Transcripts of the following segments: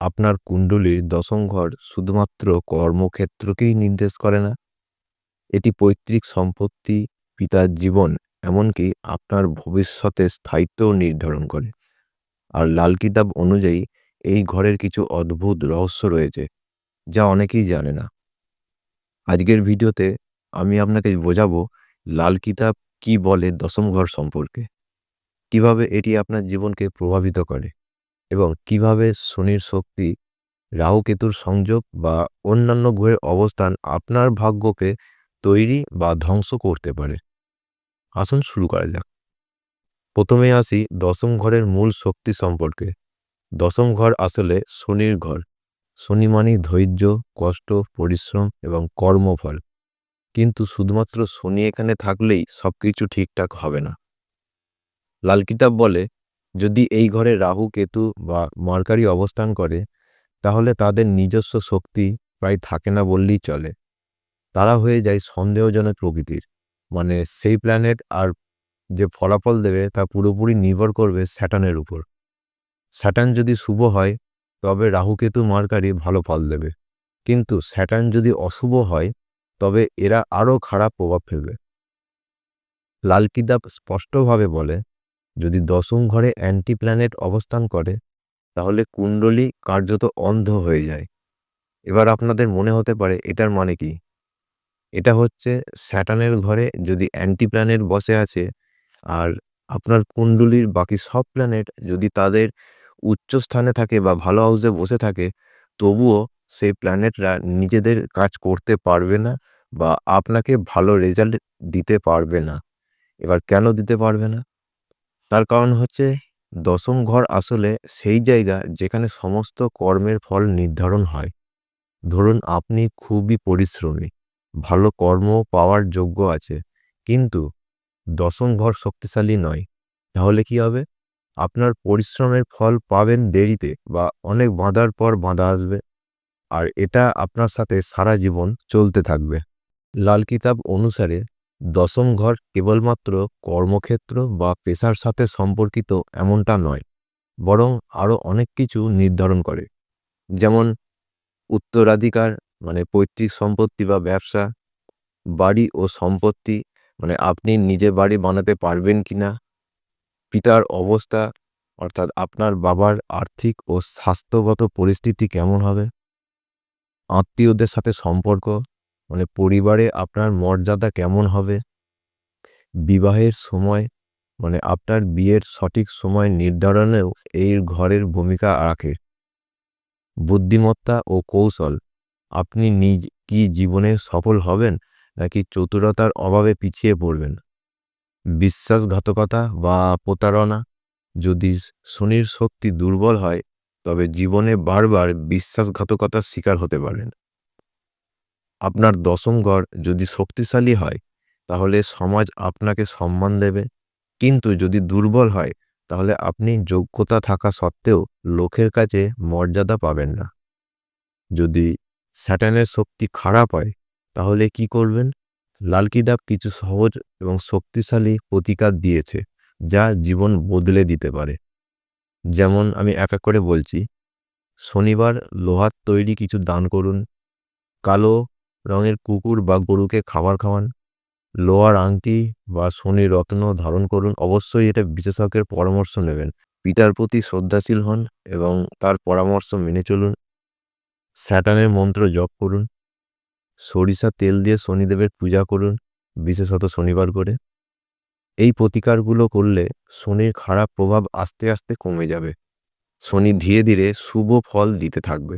আপনার কুণ্ডলীর দশম ঘর শুধুমাত্র কর্মক্ষেত্রকেই নির্দেশ করে না। এটি পৈতৃক সম্পত্তি, পিতার জীবন, এমনকি আপনার ভবিষ্যতে স্থায়িত্বও নির্ধারণ করে। আর লাল কিতাব অনুযায়ী, এই ঘরের কিছু অদ্ভুত রহস্য রয়েছে, যা অনেকেই জানে না। আজকের ভিডিওতে আমি আপনাকে বোঝাবো লাল কিতাব কি বলে দশম ঘর সম্পর্কে। কীভাবে এটি আপনার জীবনকে প্রভাবিত করে? এবং কীভাবে শনির শক্তি, রাহু কেতুর সংযোগ বা অন্যান্য গ্রহের অবস্থান আপনার ভাগ্যকে তৈরি বা ধ্বংস করতে পারে। আসুন শুরু করা যাক। প্রথমে আসি দশম ঘরের মূল শক্তি সম্পর্কে। দশম ঘর আসলে শনির ঘর। শনি মানে ধৈর্য, কষ্ট, পরিশ্রম এবং কর্মফল। কিন্তু শুধুমাত্র শনি এখানে থাকলেই সব কিছু ঠিকঠাক হবে না। লাল কিতাব বলে যদি এই ঘরে রাহু, কেতু বা মার্কারি অবস্থান করে, তাহলে তাদের নিজস্ব শক্তি প্রায় থাকে না বললেই চলে। তারা হয়ে যায় সন্দেহজনক প্রকৃতির। মানে সেই প্ল্যানেট আর যে ফলাফল দেবে তা পুরোপুরি নির্ভর করবে স্যাটানের উপর। স্যাটান যদি শুভ হয়, তবে রাহুকেতু মার্কারি ভালো ফল দেবে। কিন্তু স্যাটান যদি অশুভ হয়, তবে এরা আরও খারাপ প্রভাব ফেলবে। লাল কিতাব স্পষ্টভাবে বলে যদি দশম ঘরে অ্যান্টি প্ল্যানেট অবস্থান করে, তাহলে কুণ্ডলী কার্যত অন্ধ হয়ে যায়। এবার আপনাদের মনে হতে পারে, এটার মানে কি? এটা হচ্ছে স্যাটানের ঘরে যদি অ্যান্টি প্ল্যানেট বসে আছে, আর আপনার কুণ্ডলীর বাকি সব প্ল্যানেট যদি তাদের উচ্চ স্থানে থাকে বা ভালো হাউসে বসে থাকে, তবুও সেই প্ল্যানেটরা নিজেদের কাজ করতে পারবে না বা আপনাকে ভালো রেজাল্ট দিতে পারবে না। এবার কেন দিতে পারবে না? তার কারণ হচ্ছে দশম ঘর আসলে সেই জায়গা যেখানে সমস্ত কর্মের ফল নির্ধারণ হয়। ধরুন আপনি খুবই পরিশ্রমী, ভালো কর্ম পাওয়ার যোগ্য আছে, কিন্তু দশম ঘর শক্তিশালী নয়, তাহলে কি হবে? আপনার পরিশ্রমের ফল পাবেন দেরিতে বা অনেক বাঁধার পর বাঁধা আসবে, আর এটা আপনার সাথে সারা জীবন চলতে থাকবে। লাল কিতাব অনুসারে দশম ঘর কেবলমাত্র কর্মক্ষেত্র বা পেশার সাথে সম্পর্কিত এমনটা নয়, বরং আরও অনেক কিছু নির্ধারণ করে। যেমন, উত্তরাধিকার মানে পৈতৃক সম্পত্তি বা ব্যবসা, বাড়ি ও সম্পত্তি মানে আপনি নিজে বাড়ি বানাতে পারবেন কি না, পিতার অবস্থা, অর্থাৎ আপনার বাবার আর্থিক ও স্বাস্থ্যগত পরিস্থিতি কেমন হবে, আত্মীয়দের সাথে সম্পর্ক মানে পরিবারে আপনার মর্যাদা কেমন হবে? বিবাহের সময় মানে আপনার বিয়ের সঠিক সময় নির্ধারণেও এই ঘরের ভূমিকা রাখে। বুদ্ধিমত্তা ও কৌশল, আপনি নিজ, কি জীবনে সফল হবেন নাকি চতুরতার অভাবে পিছিয়ে পড়বেন? বিশ্বাসঘাতকতা বা প্রতারণা, যদি শনির শক্তি দুর্বল হয়, তবে জীবনে বারবার বিশ্বাসঘাতকতার শিকার হতে পারেন। আপনার দশম ঘর যদি শক্তিশালী হয়, তাহলে সমাজ আপনাকে সম্মান দেবে। কিন্তু যদি দুর্বল হয়, তাহলে আপনি যোগ্যতা থাকা সত্ত্বেও লোকের কাছে মর্যাদা পাবেন না। যদি স্যাটানের শক্তি খারাপ হয়, তাহলে কি করবেন? লাল কিতাব কিছু সহজ এবং শক্তিশালী প্রতিকার দিয়েছে, যা জীবন বদলে দিতে পারে। যেমন আমি এক এক করে বলছি, শনিবার লোহার তৈরি কিছু দান করুন, কালো রঙের কুকুর বা গরুকে খাবার খাওয়ান। লোহার আংটি বা শনি রত্ন ধারণ করুন। অবশ্যই এটা বিশেষজ্ঞের পরামর্শ নেবেন। পিতার প্রতি শ্রদ্ধাশীল হন এবং তার পরামর্শ মেনে চলুন। স্যাটানের মন্ত্র জপ করুন। সরিষা তেল দিয়ে শনিদেবের পূজা করুন, বিশেষত শনিবার করে। এই প্রতিকারগুলো করলে শনির খারাপ প্রভাব আস্তে আস্তে কমে যাবে। শনি ধীরে ধীরে শুভ ফল দিতে থাকবে।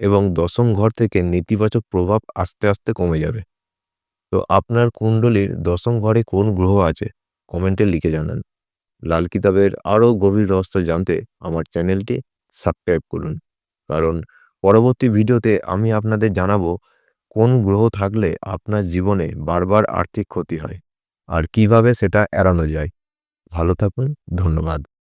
এবং দশম ঘর থেকে নেতিবাচক প্রভাব আস্তে আস্তে কমে যাবে। তো আপনার কুণ্ডলীর দশম ঘরে কোন গ্রহ আছে? কমেন্টে লিখে জানান। লাল কিতাবের আরও গভীর রহস্য জানতে আমার চ্যানেলটি সাবস্ক্রাইব করুন। কারণ পরবর্তী ভিডিওতে আমি আপনাদের জানাব কোন গ্রহ থাকলে আপনার জীবনে বারবার আর্থিক ক্ষতি হয় আর কীভাবে সেটা এড়ানো যায়। ভালো থাকুন, ধন্যবাদ।